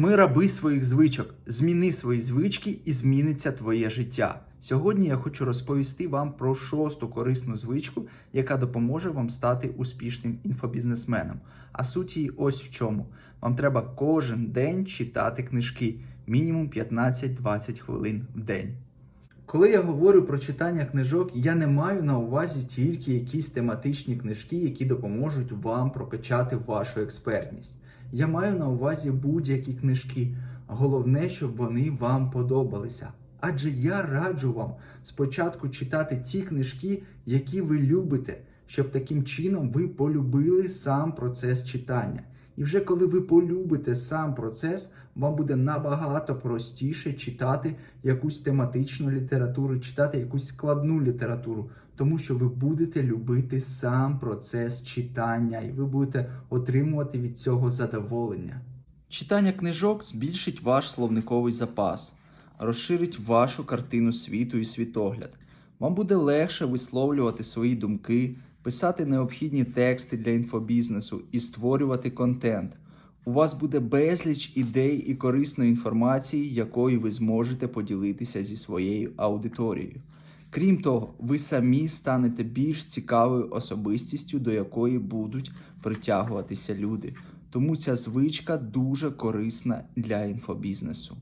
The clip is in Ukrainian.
Ми раби своїх звичок. Зміни свої звички і зміниться твоє життя. Сьогодні я хочу розповісти вам про шосту корисну звичку, яка допоможе вам стати успішним інфобізнесменом. А суть її ось в чому: вам треба кожен день читати книжки, мінімум 15-20 хвилин в день. Коли я говорю про читання книжок, я не маю на увазі тільки якісь тематичні книжки, які допоможуть вам прокачати вашу експертність. Я маю на увазі будь-які книжки. Головне, щоб вони вам подобалися. Адже я раджу вам спочатку читати ті книжки, які ви любите, щоб таким чином ви полюбили сам процес читання. І вже коли ви полюбите сам процес, вам буде набагато простіше читати якусь тематичну літературу, читати якусь складну літературу, тому що ви будете любити сам процес читання, і ви будете отримувати від цього задоволення. Читання книжок збільшить ваш словниковий запас, розширить вашу картину світу і світогляд. Вам буде легше висловлювати свої думки, писати необхідні тексти для інфобізнесу і створювати контент. У вас буде безліч ідей і корисної інформації, якою ви зможете поділитися зі своєю аудиторією. Крім того, ви самі станете більш цікавою особистістю, до якої будуть притягуватися люди. Тому ця звичка дуже корисна для інфобізнесу.